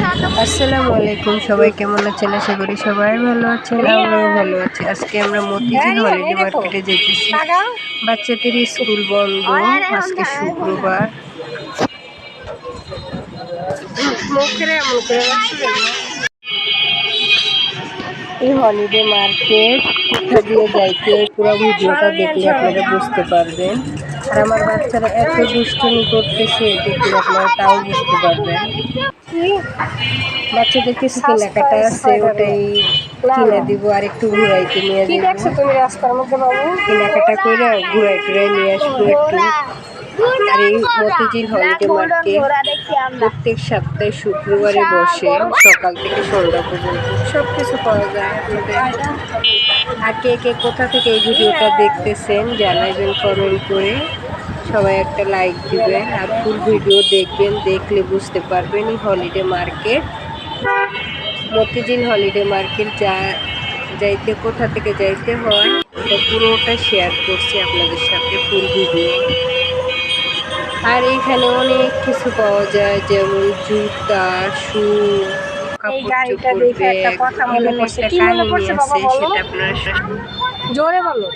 আসসালামু আলাইকুম সবাই কেমন আছেন? আশা করি সবাই ভালো আছেন আমরাও ভালো আছি। আজকে আমরা মতিঝিল হলিডে মার্কেটে যেতেছি। বাচ্চাদের স্কুল বন্ধ আজকে শুক্রবার? এই হলিডে মার্কেট কোথা দিয়ে যাইতে পুরো ভিডিওটা দেখলে আপনারা বুঝতে পারবেন। আর আমার বাচ্চারা এত দুষ্টুমি করতেছে দেখুন আপনারা তাও বুঝতে পারবেন বাচ্চাদের কিছু কেনাকাটা আছে ওটাই কিনে দিব আর একটু ঘুরাইতে নিয়ে বাবু কেনাকাটা করে ঘুরাই টুরাই নিয়ে আসব একটু। আর এই মতিঝিল হলিডে মার্কেট প্রত্যেক সপ্তাহে শুক্রবারে বসে সকাল থেকে সন্ধ্যা পর্যন্ত। সব কিছু পাওয়া যায় আর কে কে কোথা থেকে এই ভিডিওটা দেখতেছেন জানাবেন কমেন্ট করে। সবাই একটা লাইক দিবেন আর ফুল ভিডিও দেখবেন দেখলে বুঝতে পারবেন এই holiday market Motijheel holiday market যা যাইতে কোথা থেকে যাইতে হয় এটা পুরোটা শেয়ার করছি আপনাদের সাথে ফুল ভিডিও আর এখানে অনেক কিছু পাওয়া যায় যেমন জুতা শু। জোরে বলো।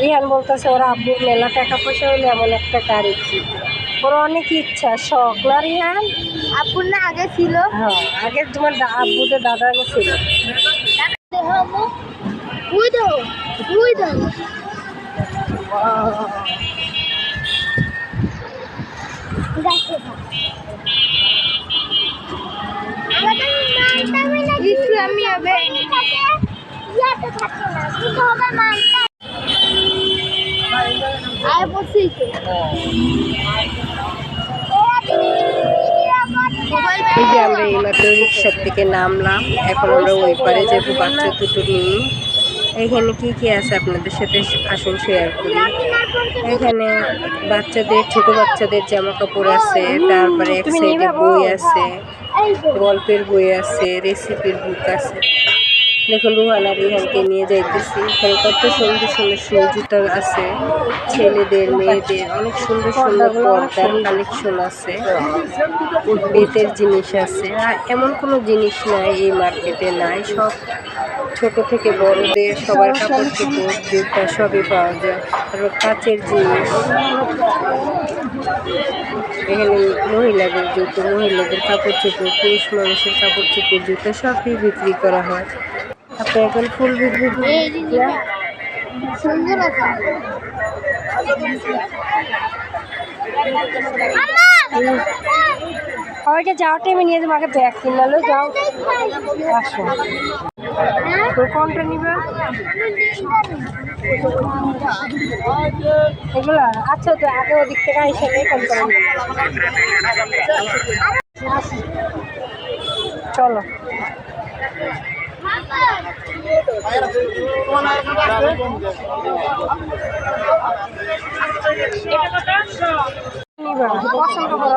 রিহান বলতেছে ওরা আব্বুর মেলা টাকা পয়সা হলে এমন একটা গাড়ি কিনবে। ওর অনেক ইচ্ছা শখ। না রিহান আপুর না আগে ছিল। হ্যাঁ আগে তোমার আব্বুদের দাদা ছিল। আমি এই যে আমরা এইমাত্র রিক্সার থেকে নামলাম। এখন আমরা ওই পারে যাব, বাচ্চা দুটো নিয়ে। এখানে কি কি আছে আপনাদের সাথে আসুন শেয়ার করি। এখানে বাচ্চাদের, ছোট বাচ্চাদের জামা কাপড় আছে, তারপরে এক সাইডে বই আছে, গল্পের বই আছে রেসিপির বুক আছে। দেখুন, রুহান রিহানকে নিয়ে যাইতেছি। এখানে কত সুন্দর সুন্দর শু জুতা আছে, ছেলেদের, মেয়েদের, অনেক সুন্দর সুন্দর পর্দার কালেকশন আছে। বেতের জিনিস আছে। আর এমন কোনো জিনিস নাই এই মার্কেটে নাই, সব ছোট থেকে বড়দের সবার কাপড় চোপড় জুতা সবই পাওয়া যায়। তারপর কাচের জিনিস। এখানে মহিলাদের জুতো মহিলাদের কাপড় চোপড় পুরুষ মানুষের কাপড় চোপড় জুতো সবই বিক্রি করা হয়। আপনি এখন ফুল বিক্রি সুন্দর ওইটা যাওয়ার টাইমে নিয়ে যাব আগে ব্যাগ কিনালো যাও। আসো। তো কোনটা নিবে? এগুলো? আচ্ছা তো আগে ওদিক থেকে এসে কোন করে চলো। পছন্দ করো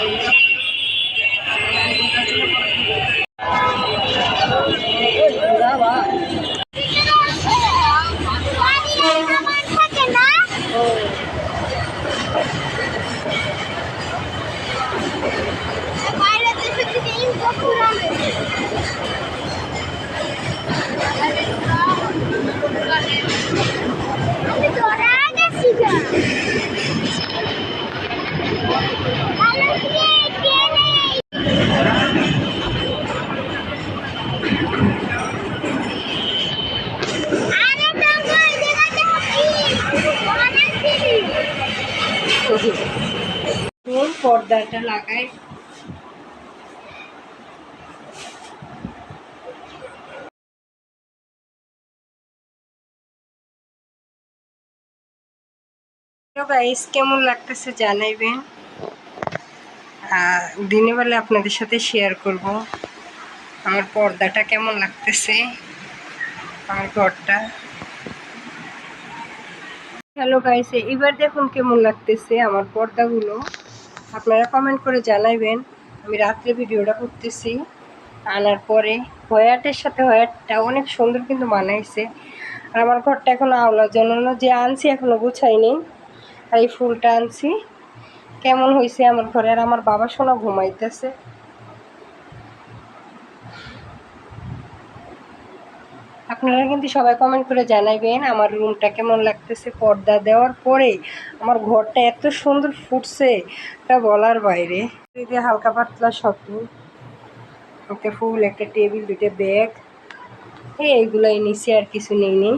Okay. পর্দাটা লাগাই। গাইস কেমন লাগতেছে জানাইবেন? দিনের বেলা আপনাদের সাথে শেয়ার করব। আমার পর্দাটা কেমন লাগতেছে? আমার ঘরটা। হ্যালো গাইস এবার দেখুন কেমন লাগতেছে আমার পর্দাগুলো। আপনারা কমেন্ট করে জানাইবেন, আমি রাত্রে ভিডিওটা করতেছি। আনার পরে হোয়াটের সাথে হোয়াটটা অনেক সুন্দর কিন্তু মানাইছে আর আমার ঘরটা এখন আওলা জন্য যে আনছি এখনও গুছাইনি। আর এই ফুলটা আনছি। কেমন হয়েছে আমার ঘরে? আর আমার বাবা শোনা ঘুমাইতেছে। আপনারা কিন্তু সবাই কমেন্ট করে জানাইবেন আমার রুমটা কেমন লাগতেছে পর্দা দেওয়ার পরে। আমার ঘরটা এত সুন্দর ফুটছে তা বলার বাইরে। হালকা পাতলা শপিং, একটা ফুল, একটা টেবিল দুটো ব্যাগ। এই এইগুলাই নিচে আর কিছু নেই নেই।